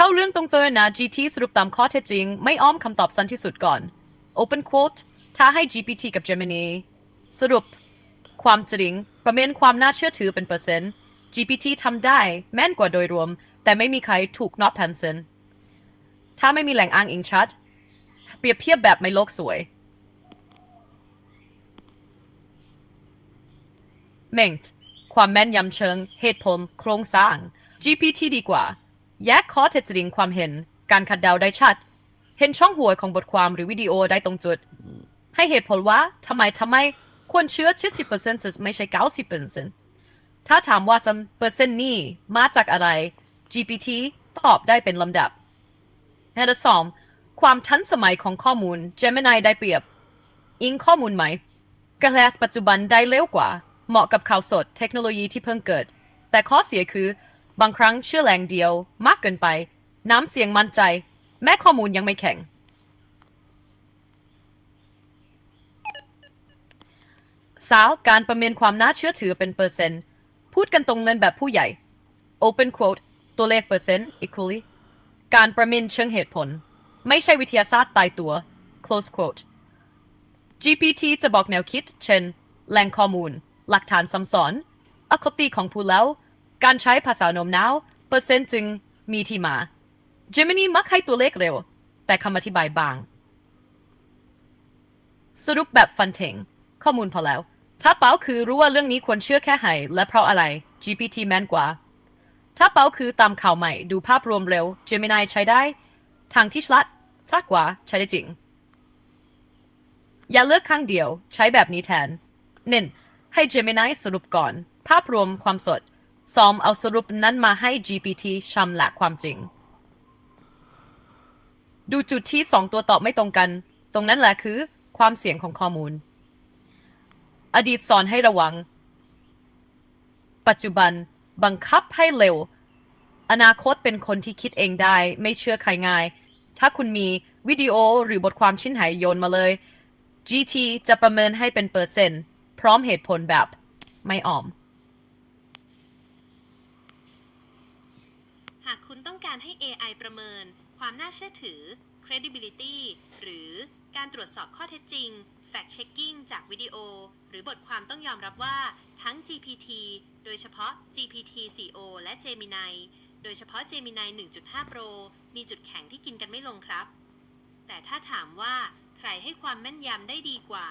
เข้าเรื่องตรงๆนะ GT สรุปตามข้อเท็จจริง ไม่อ้อมคำตอบสั้นที่สุดก่อน Open quote ถ้าให้ GPT กับ Gemini สรุปความจริง ประเมินความน่าเชื่อถือเป็นเปอร์เซ็นต์ GPT ทำได้แม่นกว่าโดยรวม แต่ไม่มีใครถูกนอบพันเซนถ้าไม่มีแหล่งอ้างอิงชัด เปรียบเทียบแบบไม่โลกสวย เมงต์ความแม่นยำเชิง เหตุผล โครงสร้าง GPT ดีกว่า แยกข้อเท็จจริงความเห็น การขัดเดาได้ชัด เห็นช่องโหว่ของบทความหรือวิดีโอได้ตรงจุด ให้เหตุผลว่าทำไมทำไมควรเชื่อ70%ไม่ใช่90%ถ้าถามว่าซัมเปอร์เซ็นต์นี้มาจากอะไร GPT ตอบได้เป็นลำดับอันดับสองความทันสมัยของข้อมูล Gemini ได้เปรียบ อิงข้อมูลไหม่กระแสปัจจุบันได้เร็วกว่า เหมาะกับข่าวสดเทคโนโลยีที่เพิ่งเกิด แต่ข้อเสียคือ บางครั้งเชื่อแหล่งเดียว มากเกินไป น้ำเสียงมั่นใจ แม้ข้อมูลยังไม่แข็ง สาวการประเมินความน่าเชื่อถือเป็นเปอร์เซ็นต์ พูดกันตรงนั้นแบบผู้ใหญ่ Open quote ตัวเลขเปอร์เซ็นต์ equally การประเมินเชิงเหตุผล ไม่ใช่วิทยาศาสตร์ตายตัว close quote GPT จะบอกแนวคิด เช่น แหล่งข้อมูล หลักฐานซ้ำซ้อนอคติของผู้เล่า การใช้ภาษาโน้มน้าวเปอร์เซ็นต์จึงมีที่มา Gemini มักให้ตัวเลขเร็ว แต่คำอธิบายบาง สรุปแบบฟันเทงข้อมูลพอแล้ว ถ้าเป้าคือรู้ว่าเรื่องนี้ควรเชื่อแค่ไหนและเพราะอะไร GPT แม่นกว่า ถ้าเป้าคือตามข่าวใหม่ดูภาพรวมเร็ว Gemini ใช้ได้ ทางที่ฉลัดชัดกว่าใช้ได้จริง อย่าเลือกข้างเดียว ใช้แบบนี้แทนหนึ่งให้ Gemini สรุปก่อน ภาพรวมความสด สองเอาสรุปนั้นมาให้ GPT ชำละความจริง ดูจุดที่สองตัวตอบไม่ตรงกัน ตรงนั้นแหละคือ ความเสี่ยงของข้อมูล อดีตสอนให้ระวัง ปัจจุบันบังคับให้เร็ว อนาคตเป็นคนที่คิดเองได้ ไม่เชื่อใครง่าย ถ้าคุณมีวิดีโอหรือบทความชิ้นไหนโยนมาเลย GT จะประเมินให้เป็นเปอร์เซ็นต์ พร้อมเหตุผลแบบไม่ออม หากคุณ ต้องการให้ AI ประเมิน ความน่าเชื่อถือ credibility หรือการตรวจสอบข้อเท็จจริง fact checking จากวิดีโอ หรือบทความต้องยอมรับว่าทั้ง GPT โดยเฉพาะ GPT-4o และ Gemini โดยเฉพาะ Gemini 1.5 Pro มีจุดแข็งที่กินกันไม่ลงครับ แต่ถ้าถามว่าใครให้ความแม่นยำได้ดีกว่า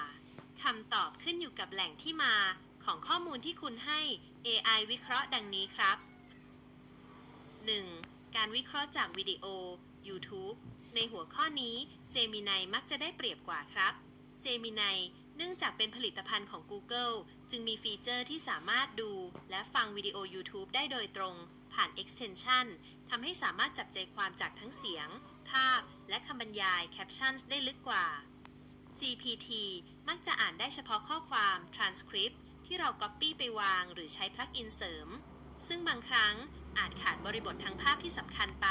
คำตอบขึ้นอยู่กับแหล่งที่มาของข้อมูลที่คุณให้ AI วิเคราะห์ดังนี้ครับ 1. การวิเคราะห์จากวิดีโอ YouTube ในหัวข้อนี้ Gemini มักจะได้เปรียบกว่าครับ Gemini เนื่องจากเป็นผลิตภัณฑ์ของ Google จึงมีฟีเจอร์ที่สามารถดู และฟังวิดีโอ YouTube ได้โดยตรง ผ่าน extension ทำให้สามารถจับใจความจากทั้งเสียง ภาพ และคำบรรยาย captions ได้ลึกกว่า GPT มักจะอ่านได้เฉพาะข้อความ transcript ที่เรา copy ไปวาง หรือใช้ plugin เสริม ซึ่งบางครั้ง อาจขาดบริบททางภาพที่สำคัญไป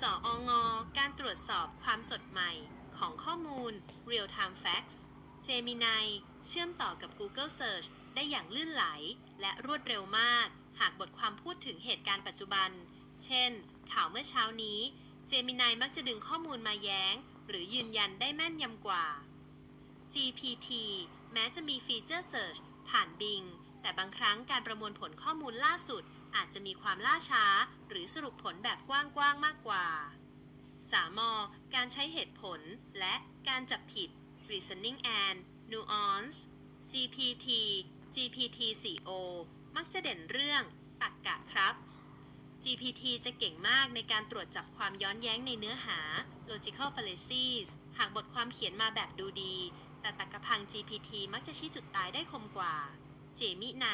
สอองการตรวจสอบความสดใหม่ของข้อมูล Real Time Facts Gemini เชื่อมต่อกับ Google Search ได้อย่างลื่นไหล และรวดเร็วมาก หากบทความพูดถึงเหตุการณ์ปัจจุบัน เช่น ข่าวเมื่อเช้านี้ Gemini มักจะดึงข้อมูลมาแย้ง หรือยืนยันได้แม่นยำกว่า GPT แม้จะมีฟีเจอร์ Search ผ่าน Bing แต่บางครั้งการประมวลผลข้อมูลล่าสุด อาจจะมีความล่าช้า หรือสรุปผลแบบกว้างๆมากกว่า 3. การใช้เหตุผล และการจับผิด reasoning and nuance GPT GPT-4o มักจะเด่นเรื่องตรรกกะครับ GPT จะเก่งมากในการตรวจจับความย้อนแย้งในเนื้อหา logical fallacies หากบทความเขียนมาแบบดูดี แต่ตรรกพัง GPT มักจะชี้จุดตายได้คมกว่า เจมิไน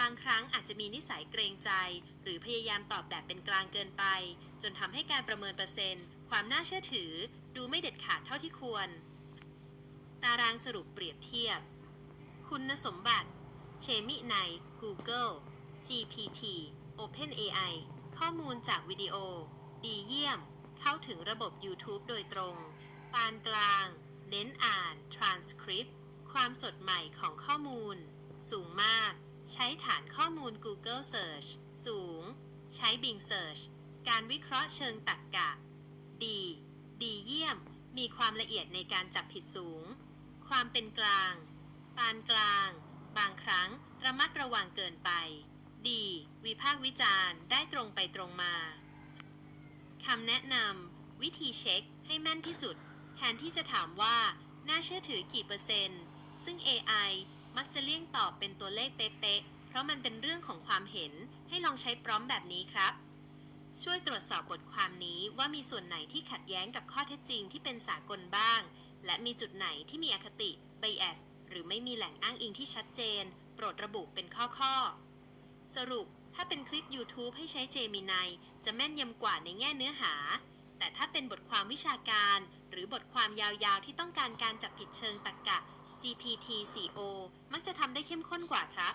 บางครั้งอาจจะมีนิสัยเกรงใจ หรือพยายามตอบแบบเป็นกลางเกินไป จนทำให้การประเมินเปอร์เซ็นต์ ความน่าเชื่อถือ ดูไม่เด็ดขาดเท่าที่ควร ตารางสรุปเปรียบเทียบ คุณสมบัติเชมิไน Google GPT OpenAI ข้อมูลจากวิดีโอ ดีเยี่ยม เข้าถึงระบบ YouTube โดยตรง ปานกลาง เน้นอ่าน transcript ความสดใหม่ของข้อมูล สูงมาก ใช้ฐานข้อมูล Google Search สูง ใช้ Bing Search การวิเคราะห์เชิงตรรกกะ ดี ดีเยี่ยม มีความละเอียดในการจับผิดสูง ความเป็นกลาง ปานกลาง บางครั้งระมัดระวังเกินไป ดี วิพากษ์วิจารณ์ได้ตรงไปตรงมา คำแนะนำ วิธีเช็คให้แม่นที่สุด แทนที่จะถามว่า น่าเชื่อถือกี่เปอร์เซ็นต์ ซึ่ง AI มักจะเลี่ยงตอบเป็นตัวเลขเป๊ะๆ เพราะมันเป็นเรื่องของความเห็น ให้ลองใช้พร้อมแบบนี้ครับ ช่วยตรวจสอบบทความนี้ว่ามีส่วนไหนที่ขัดแย้งกับข้อเท็จจริงที่เป็นสากลบ้าง และมีจุดไหนที่มีอคติ bias หรือไม่มีแหล่งอ้างอิงที่ชัดเจน โปรดระบุเป็นข้อๆ สรุปถ้าเป็นคลิป YouTube ให้ใช้ Gemini จะแม่นยำกว่าในแง่เนื้อหา แต่ถ้าเป็นบทความวิชาการ หรือบทความยาวๆ ที่ต้องการการจับผิดเชิงตรรกะ GPT-4o มักจะทำได้เข้มข้นกว่าครับ